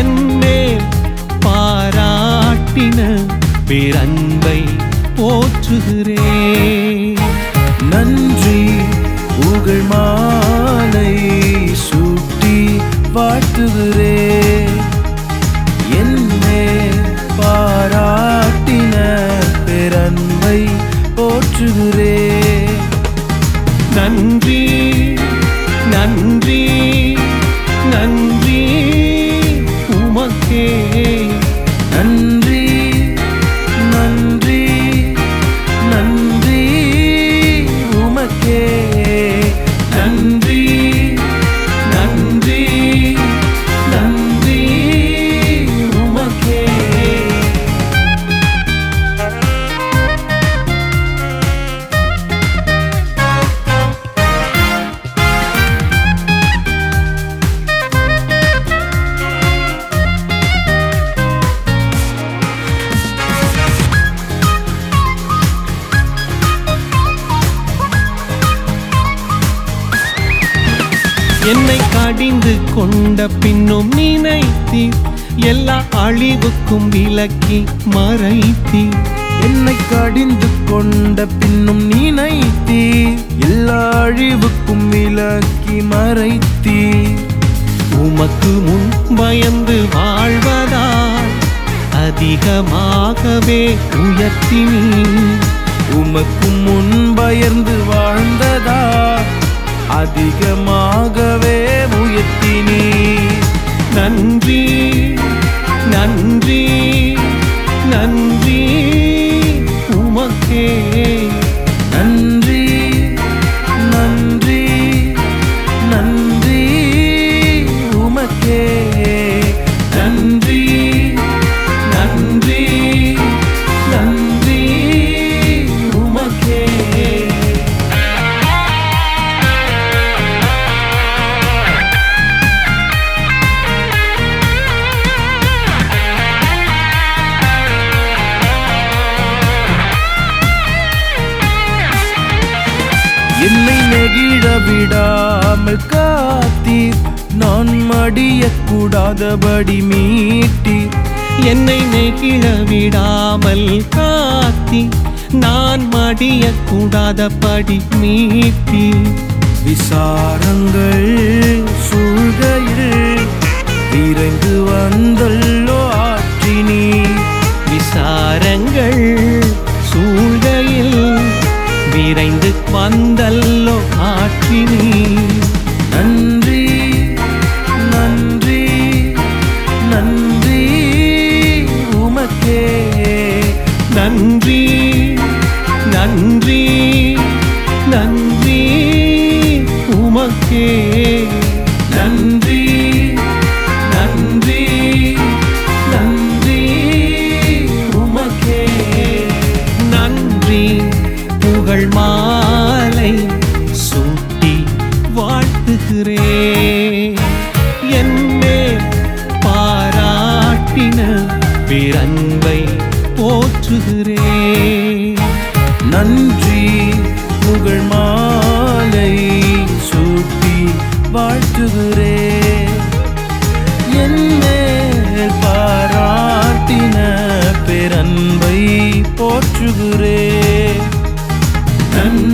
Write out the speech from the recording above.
என்னேல் பாராட்டின பேரன்பை போற்றுகிறேன். என்னை கடிந்து கொண்ட பின்னும் நினைத்தீர். எல்லா அழிவுக்கும் விலக்கி மறைத்தீர். என்னை கடிந்து கொண்ட பின்னும் நினைத்தீ எல்லா அழிவுக்கும் விலக்கி மறைத்தீ உமக்கு முன் பயந்து வாழ்வதால் அதிகமாகவே உயர்த்தினீர். உமக்கு முன் பயந்து வாழ்ந்ததா அதிகமாகவே உயர்த்தினீ நன்றி. என்னை நெகிழ விடாமல் காத்தீர். நான் மடியக்கூடாதபடி மீட்டீர். என்னை நெகிழ விடாமல் காத்தி நான் மடியக்கூடாதபடி மீட்டி விசாரங்கள் சூழ்கையில் விரைந்து வந்தல் உமக்கே நன்றி நன்றி நன்றி உமக்கே. நன்றி புகழ் மாலை சூட்டி வாழ்த்துகிறேன். என்னே பாராட்டின பிறன்பை போற்றுகிறேன். நன்றி. ஆக்குகிறே என்னே பாராட்டின பெரன்பை போற்றுகிறே. நன்